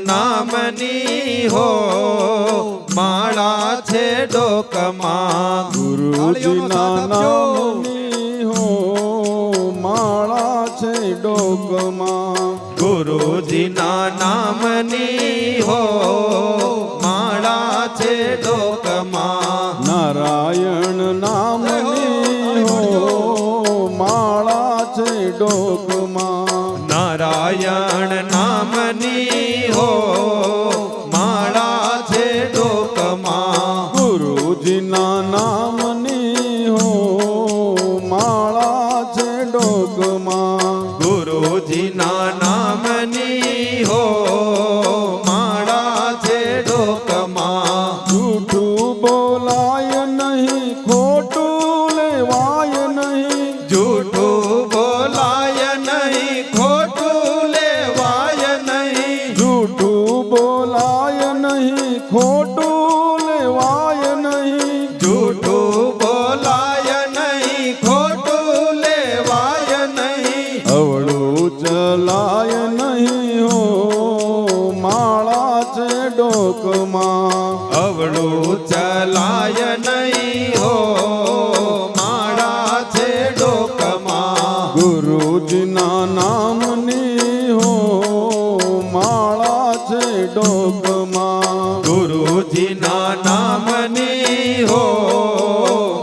નામની હો માળા છે ડોકમાં. ગુરુજીના નામની હો માળા છે ડોકમાં. ગુરુજીના નામની હો માળા છે ડોકમાં. નારાયણ નારાયણ નામની હો માળા છે ડોકમાં ગુરુજીના નામની હો માળા છે ડોકમાં. ગુરુજીના નામની હો બોલાય નહીં ખોટું લેવાય નહીં. જૂઠું બોલાય નહીં ખોટું લેવાય નહીં. અવળું ચલાય નહીં હો માળા છે ડોકમાં. અવળું ચલાય નહીં હો નામની હો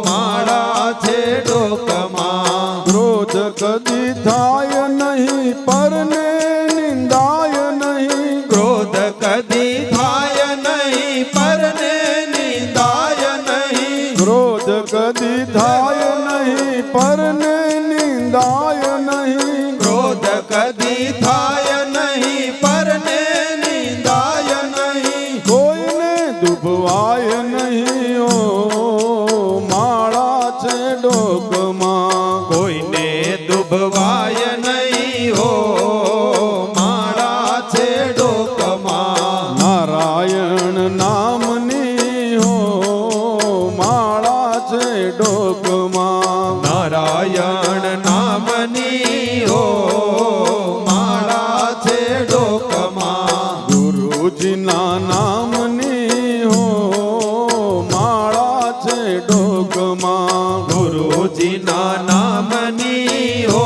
માળા છે ડોકમાં ક્રોધ કદી થાય નહીં પરને નિંદાય નહીં. ક્રોધ કદી થાય નહીં પરને નિંદાય નહીં. ક્રોધ કદી થાય નહીં પરને નિંદાય નહીં. ક્રોધ કદી થાય નામની હો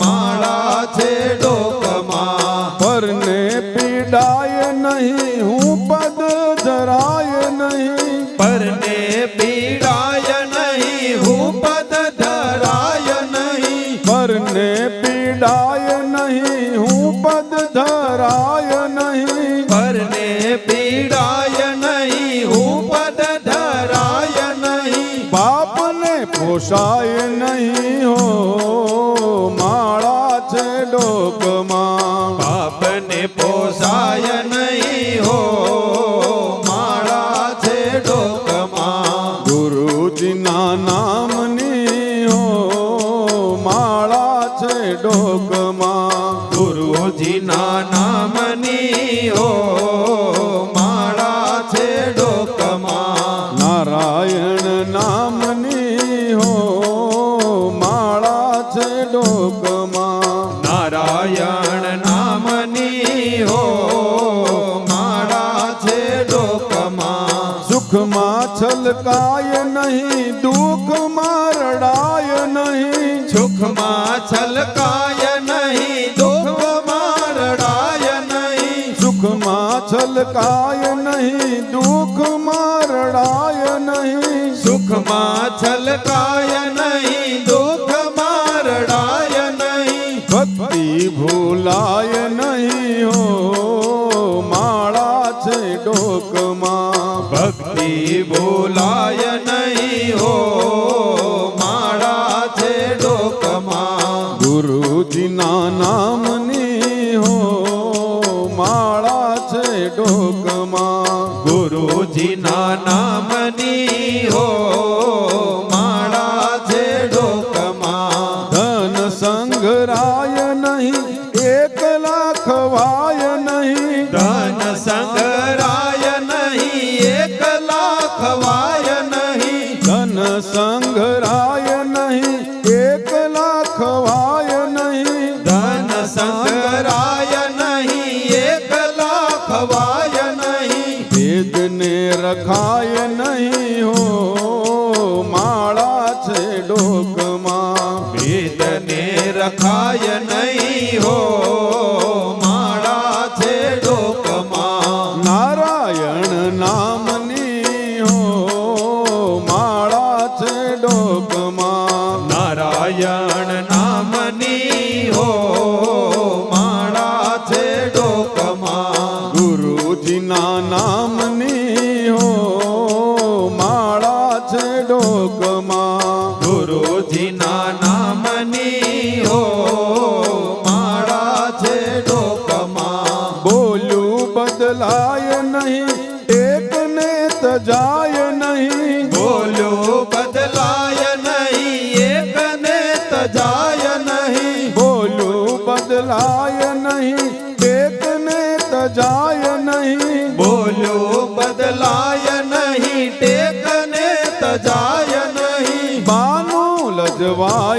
માળા છે ડોકમાં પરને પીડાય નહીં હું પદ ધરાય નહીં. પરને પીડાય નહીં હું પદ ધરાય નહીં. પરને પીડાય નહીં નહીં હો માળા છે ડોકમાં. બાપને પોસાય નહીં હો માળા છે ડોકમાં. ગુરુજીના નામની હો માળા છે ડોકમાં. ગુરુજીના નામની હો હો માળા છે ડોકમાં સુખમાં છલકાય નહીં દુઃખમાં રડાય નહીં સુખમાં છલકાય નહીં દુઃખમાં રડાય નહીં સુખમાં છલકાય નહીં દુઃખમાં રડાય નહીં સુખમાં છલકાય નહીં દુઃખમાં રડાય નહીં ભક્તિ ભૂલાય ડોકમાં ભક્તિ બોલાય નહીં હો. મારા છે ડોકમાં. ગુરુજીના નામની હો. માળા છે ડોકમાં. ગુરુજીના નામની હો. માળા સંગ રાય નહીં એકલા ખવાય નહીં. ધન સંગ રાય નહીં એકલા ખવાય નહીં. ભેદને રખાય નહીં હો માળા છે ડોકમાં. ભેદને રખાય નહીં નારાયણ નામની હો માળા છે ડોકમાં. ગુરુજીના નામની હો માળા છે ડોકમાં. ગુરુજીના નામની હો બદલાય નહીં એકને તજાય નહીં બોલો બદલાય નહીં ટેકને તજાય નહીં બાનું લજવાય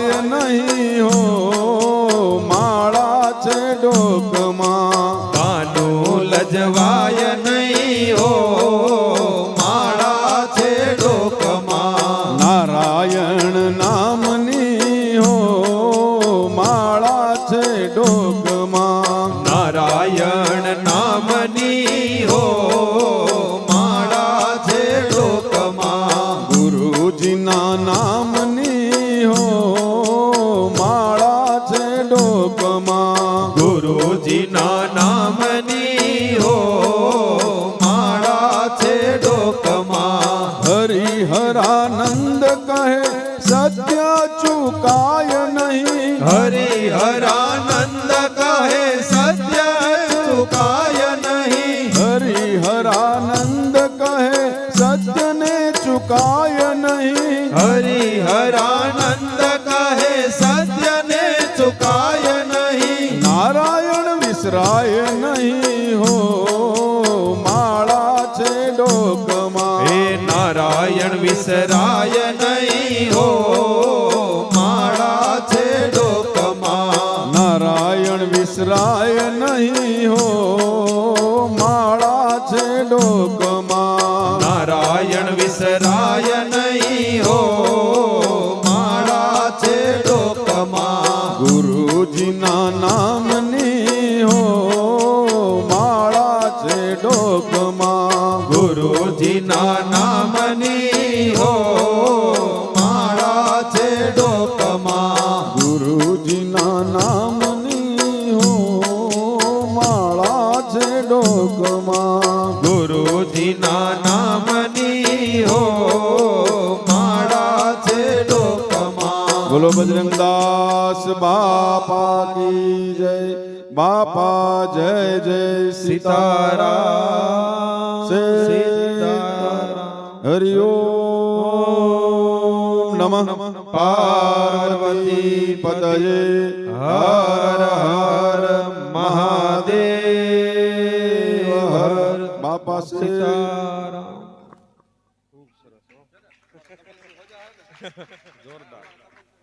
હરિહરાનંદ કહે સત્યને ચુકાય નહીં હરિહરાનંદ કહે સત્યને ચુકાય નહીં નારાયણ વિસરાય નહીં હો માળા છે ડોકમાં હે નારાયણ વિસરાય નહીં હો માળા છે ડોકમાં નારાયણ વિસરાય નહીં નારાયણ વિસરાય નહીં હો મારા છે લોકમાં. ગુરુજીના નામની હો માળા છે ડોકમાં ગુરુજીના બોલો બજરંગદાસ બાપા કી જય બાપા જય જય સીતારા હરિયો નમઃ. પાર્વતી પતયે હર હર મહાદેવ. હર બાપા સીતારા જોરદાર.